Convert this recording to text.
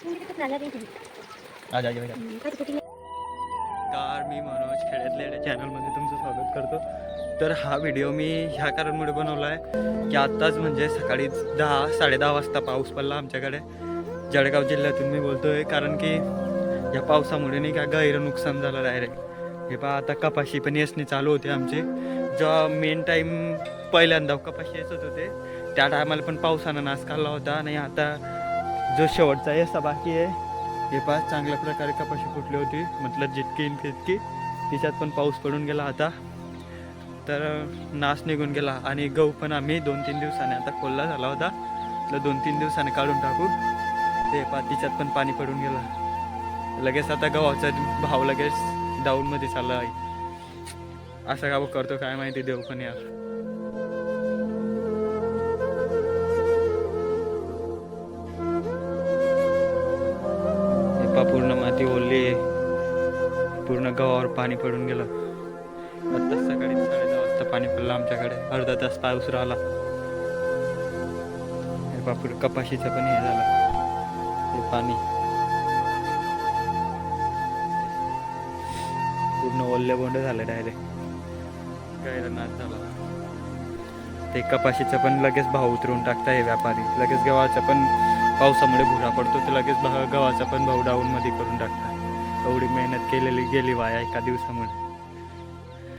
आज कार मी मनोज खेड्यातल्या चॅनलमध्ये तुमचं स्वागत करतो. तर हा व्हिडिओ मी ह्या कारणमुळे बनवला आहे की आत्ताच म्हणजे सकाळी दहा साडेदहा वाजता पाऊस पडला आमच्याकडे. जळगाव जिल्ह्यातून मी बोलतोय कारण की या पावसामुळे नाही का गैर नुकसान झालं डायरेक्ट हे पहा आता कपाशी पण येसणी चालू होते आमचे. जेव्हा मेन टाईम पहिल्यांदा कपाशी येसत होते त्या टायमाला पण पावसानं नाश काढला होता. आणि आता जो शेवटचा येसा बाकी आहे. हे पाच चांगल्या प्रकारे कपाशी फुटली होती. म्हटलं जितकी इन तितकी. तिच्यात पण पाऊस पडून गेला आता तर नाश निघून गेला. आणि गहू पण आम्ही दोन तीन दिवसाने आता कोल्हा झाला होता. तर दोन तीन दिवसाने काढून टाकू. ते पा तिच्यात पण पाणी पडून गेलं. लगेच आता गव्हाचा भाव लगेच डाऊनमध्ये चालला आहे. असं का करतो काय माहिती देऊ पण यार. हे पूर्ण माती ओढली पूर्ण गव्हावर पाणी पडून गेलं. आत्ताच सकाळी साडेदहा वाजता पाणी पडलं आमच्याकडे. अर्धा तास पाऊस राहिला. हे पहा कपाशीचं पण हे झालं. हे पाणी. पूर्ण ओल्ले बोंड झालं डायरेक्ट. गैरनाथ झाला. ते कपाशीचं पण लगेच भाव उतरून टाकता हे व्यापारी. लगेच गव्हाचा पण पावसामुळे भुरा पडतो तर लगेच भाव गव्हाचा पण भाव डाऊनमध्ये करून टाकतात. एवढी मेहनत केलेली गेली वाया एका दिवसामुळे.